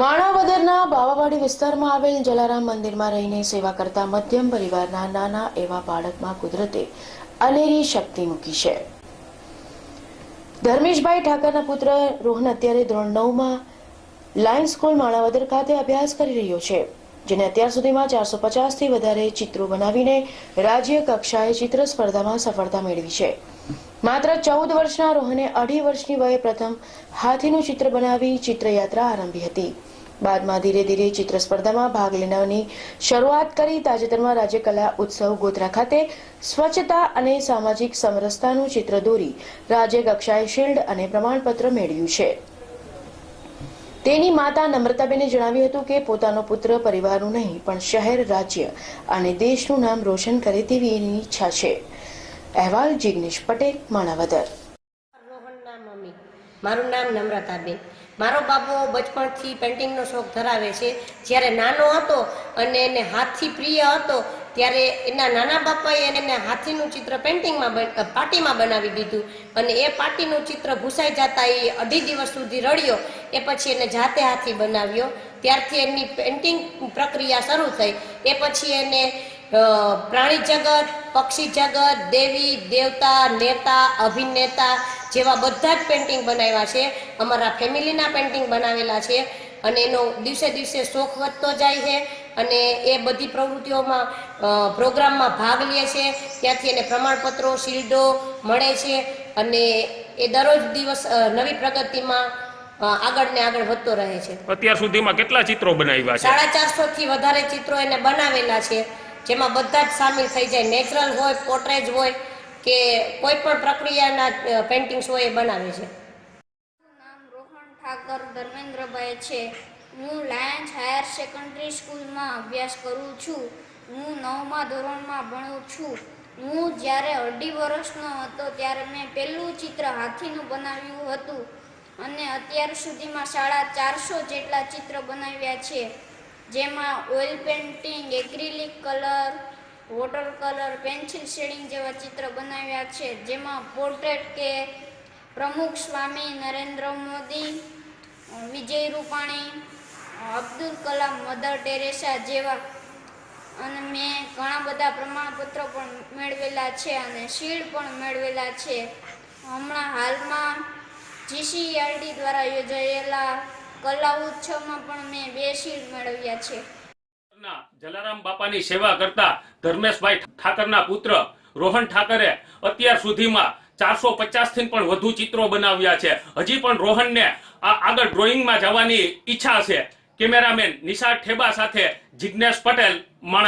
માણાવદરના બાવાવાડી વિસ્તારમાં આવેલ જલારામ મંદિરમાં રહીને સેવા કરતા મધ્યમ પરિવારના નાના એવા બાળકમાં કુદરતે અનેરી શક્તિ મૂકી છે. ધર્મેશભાઈ ઠાકરના પુત્ર રોહન અત્યારે ધોરણ નવમાં લાયન્સ સ્કૂલ માણાવદર ખાતે અભ્યાસ કરી રહ્યો છે. જેને અત્યાર સુધીમાં ચારસો પચાસથી વધારે ચિત્રો બનાવીને રાજ્ય કક્ષાએ ચિત્ર સ્પર્ધામાં સફળતા મેળવી છે. માત્ર ચૌદ વર્ષના રોહને અઢી વર્ષની વયે પ્રથમ હાથીનું ચિત્ર બનાવી ચિત્રયાત્રા આરંભી હતી. બાદમાં ધીરે ધીરે ચિત્ર સ્પર્ધામાં ભાગ લેનારની શરૂઆત કરી તાજેતરમાં રાજ્ય કલા ઉત્સવ ગોધરા ખાતે સ્વચ્છતા અને સામાજિક સમરસતાનું ચિત્ર દોરી રાજ્ય કક્ષાએ શિલ્ડ અને પ્રમાણપત્ર મેળવ્યું છે. તેની માતા નમ્રતાબેને જણાવ્યું હતું કે પોતાનો પુત્ર પરિવારનું નહીં, પણ શહેર, રાજ્ય અને દેશનું નામ રોશન કરે તેવી એની ઈચ્છા છે. અહેવાલ જિગ્નેશ પટેલ, માણાવદર. મારું નામ નમ્રતાબેન. મારો બાબો બચપણથી પેન્ટિંગનો શોખ ધરાવે છે. જ્યારે નાનો હતો અને એને હાથથી પ્રિય હતો ત્યારે એના નાના બાપાએ એને હાથીનું ચિત્ર પેઇન્ટિંગમાં પાટીમાં બનાવી દીધું. અને એ પાટીનું ચિત્ર ભૂસાઈ જતા એ અઢી દિવસ સુધી રડ્યો. એ પછી એને જાતે હાથી બનાવ્યો. ત્યારથી એની પેઇન્ટિંગ પ્રક્રિયા શરૂ થઈ. એ પછી એને પ્રાણી જગત, પક્ષી જગત, દેવી, દેવતા, નેતા, અભિનેતા જેવા બધા જ પેઇન્ટિંગ બનાવ્યા છે. અમારા ફેમિલીના પેઇન્ટિંગ બનાવેલા છે. અને એનો દિવસે દિવસે શોખ વધતો જાય છે. અને એ બધી પ્રવૃત્તિઓમાં પ્રોગ્રામમાં ભાગ લે છે. ત્યાંથી એને પ્રમાણપત્રો શિલ્ડો મળે છે અને એ દરરોજ દિવસ નવી પ્રગતિમાં આગળ ને આગળ વધતો રહે છે. અત્યાર સુધીમાં કેટલા ચિત્રો બનાવ્યા છે? સાડા ચારસો થી વધારે ચિત્રો એને બનાવેલા છે જેમાં બધા જ સામેલ થઈ જાય. નેચરલ હોય પોર્ટ્રેજ હોય કે કોઈ પણ પ્રક્રિયાના પેઇન્ટિંગ્સ હોય એ બનાવે છે. નામ રોહન ઠાકર ધર્મેન્દ્રભાઈ છે. હું લાયન્સ હાયર સેકન્ડરી સ્કૂલમાં અભ્યાસ કરું છું. હું નવમા ધોરણમાં ભણું છું. હું જ્યારે અઢી વર્ષનો હતો ત્યારે મેં પહેલું ચિત્ર હાથીનું બનાવ્યું હતું. અને અત્યાર સુધીમાં સાડા ચારસો જેટલા ચિત્ર બનાવ્યા છે. જેમાં oil painting, acrylic colour, water colour, pencil shading જેવા ચિત્ર બનાવ્યા છે. જેમાં પોર્ટ્રેટ કે પ્રમુખ સ્વામી નરેન્દ્ર મોદી વિજય રૂપાણી અબ્દુલ કલામ, મધર ટેરેસા જેવા. અને મેં ઘણા બધા પ્રમાણપત્રો પણ મેળવેલા છે અને શીલ્ડ પણ મેળવેલા છે. હમણાં હાલમાં જીસીઆરડી દ્વારા યોજાયેલા કલા ઉત્સવમાં પણ મેં બે શીલ્ડ મેળવ્યા છે. જલારામ બાપાની સેવા કરતા ધર્મેશભાઈ ઠાકરના પુત્ર રોહન ઠાકરે અત્યાર સુધીમાં ચારસો પચાસથી પણ વધુ ચિત્રો બનાવ્યા છે. હજી પણ રોહનને આ આગળ ડ્રોઈંગમાં જવાની ઈચ્છા છે. કેમેરામેન નિશા ઠેબા સાથે જિજ્ઞેશ પટેલ માણસ